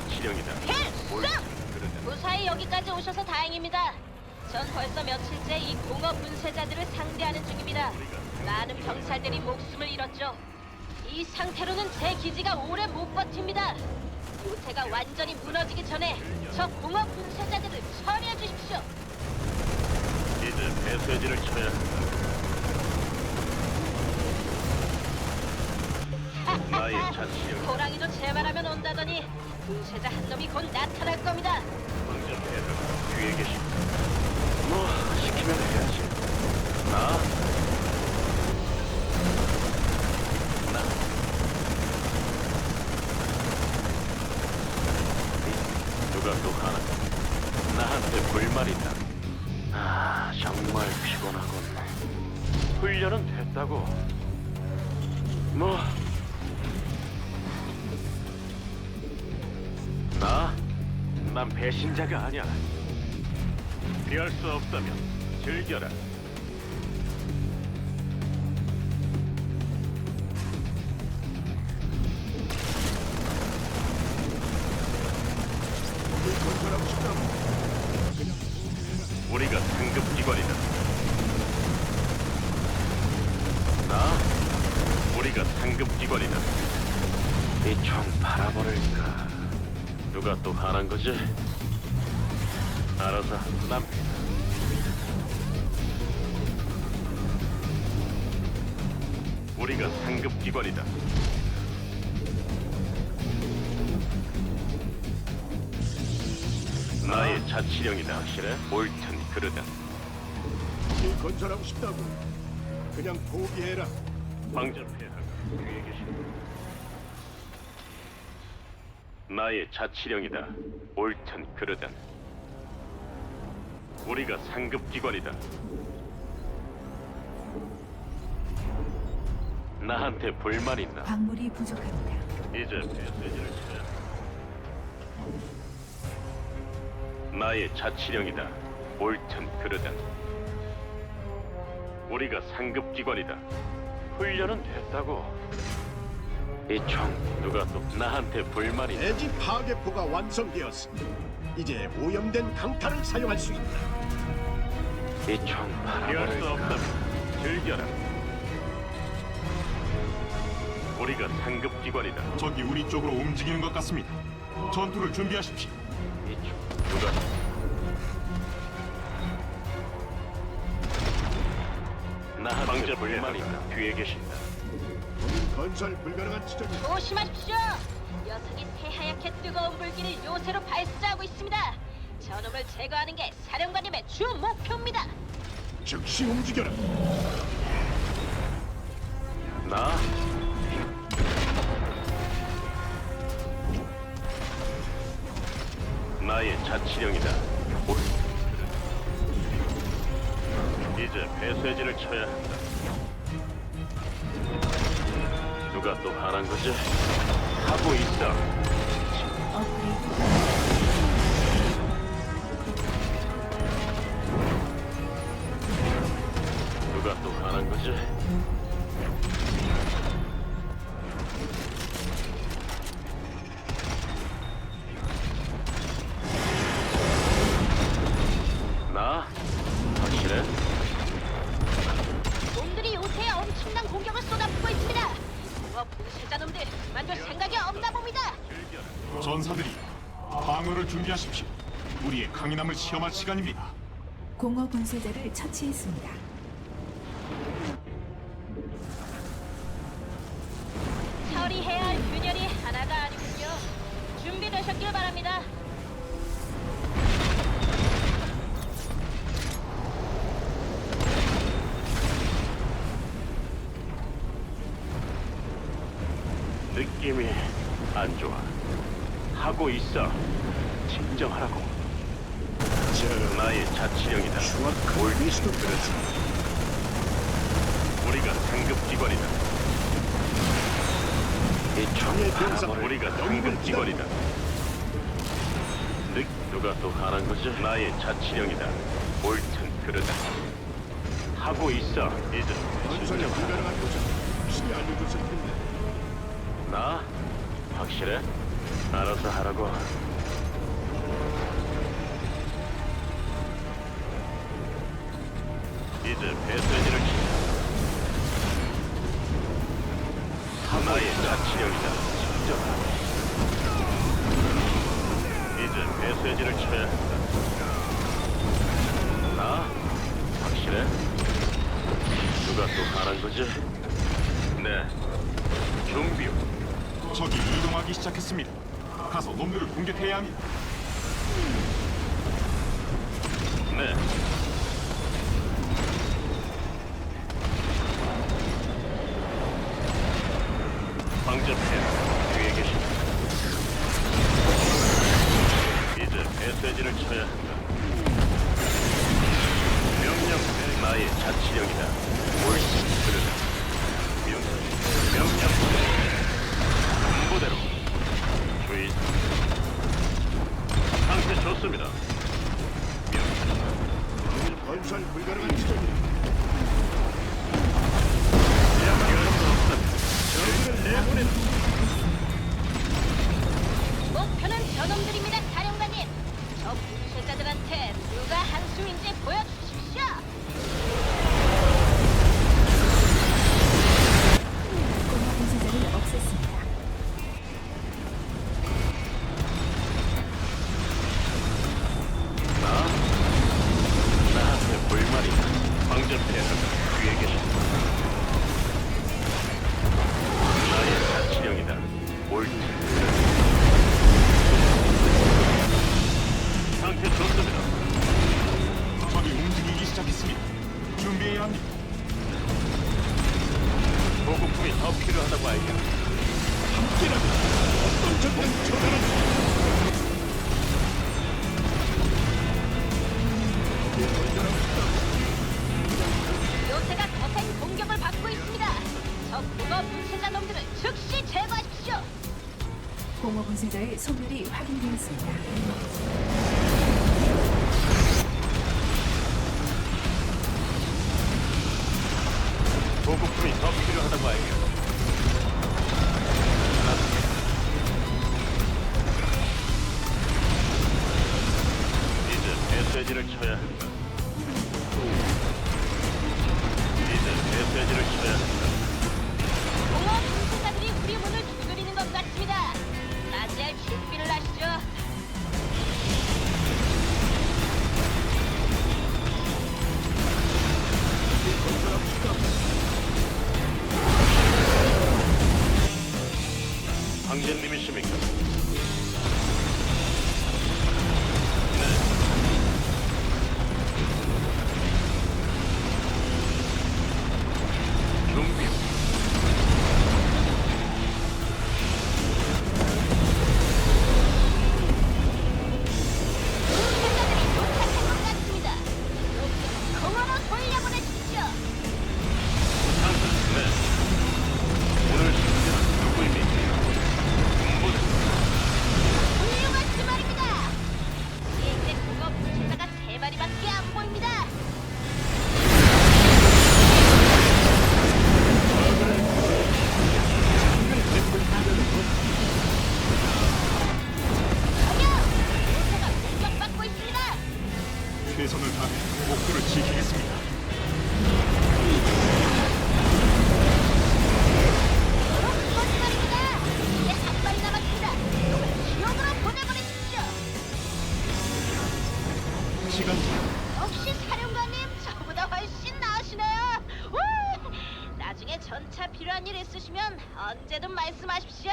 자치령이다. 필승! 무사히 여기까지 오셔서 다행입니다. 전 벌써 며칠째 이 공허 분쇄자들을 상대하는 중입니다. 많은 병사들이 목숨을 잃었죠. 이 상태로는 제 기지가 오래 못 버팁니다. 요새가 완전히 무너지기 전에 저 공허 분쇄자들을 처리해 주십시오. 이제 배쇄진을 쳐야 한다. 분쇄자 한 놈이 곧 나타날 겁니다. 폐하가 뒤에 계신다. 뭐 시키면 해야지. 나? 나? 누가 또 하나? 나한테 불만 있다. 아 정말 피곤하군. 훈련은 됐다고. 난 배신자가 아니야. 피할 수 없다면 즐겨라. 우리가 상급 기관이다. 나? 우리가 상급 기관이다. 이총 팔아버릴까? 누가 또 하는 거지? 알아서 남. 우리가 상급 기관이다. 나의 자치령이다. 확실해? 옳든 그르든. 이 건설하고 싶다고 그냥 포기해라 폐하가 뒤에 계신다. 나의 자치령이다. 옳든 그르든. 우리가 상급 기관이다. 나한테 불만 있나? 광물이 부족합니다. 이제 메시지를 쳐야 나의 자치령이다. 옳든 그르든. 우리가 상급 기관이다. 훈련은 됐다고. 이총 누가 또 나한테 불만이? 대지 파괴포가 완성되었으니 이제 오염된 강탄을 사용할 수 있다 이총 피할 수 없다면 즐겨라. 우리가 상급 기관이다. 적이 우리 쪽으로 움직이는 것 같습니다. 전투를 준비하십시오. 이총 누가 나한테 불만이 있다. 뒤에 계신다. 건설 불가능한 지점이 조심하십시오. 녀석이 새하얗게 뜨거운 불길을 요새로 발사하고 있습니다. 저놈을 제거하는 게 사령관님의 주 목표입니다. 즉시 움직여라 나? 나의 자치령이다. 옳. 이제 배쇄진을 쳐야 한다. 누가 또 하는 거지? 하고 있어. 누가 또 하는 거지? 방어를 준비하십시오. 우리의 강인함을 시험할 시간입니다. 공허 분쇄자를 처치했습니다. 처리해야 할 균열이 하나가 아니군요. 준비되셨길 바랍니다. 느낌이 안 좋아. 하고 있어. 진정하라고. 저 나의 자치령이다. 추악한 미스도 우리가 상급 기관이다. 장의 병사 우리가 상급 기관이다. 느, 누가 또 하는 거지? 나의 자치령이다. 옳든 그르다. 하고 있어. 이제 진정하라. 불가능한 알려줬을 텐데 나? 확실해? 알아서 하라고. 이제 배수해. 가서 놈들을 공격해야 합니다. 네. 방전 폐 뒤에 계신. 이제 배세지를 쳐야 한다. 명령 나의 자치력이다. 옳 소멸이 확인되었습니다. 방제님이십니까? 지키겠습니다. 역시 사령관님 저보다 훨씬 나으시네요. 나중에 전차 필요한 일 있으시면 언제든 말씀하십시오.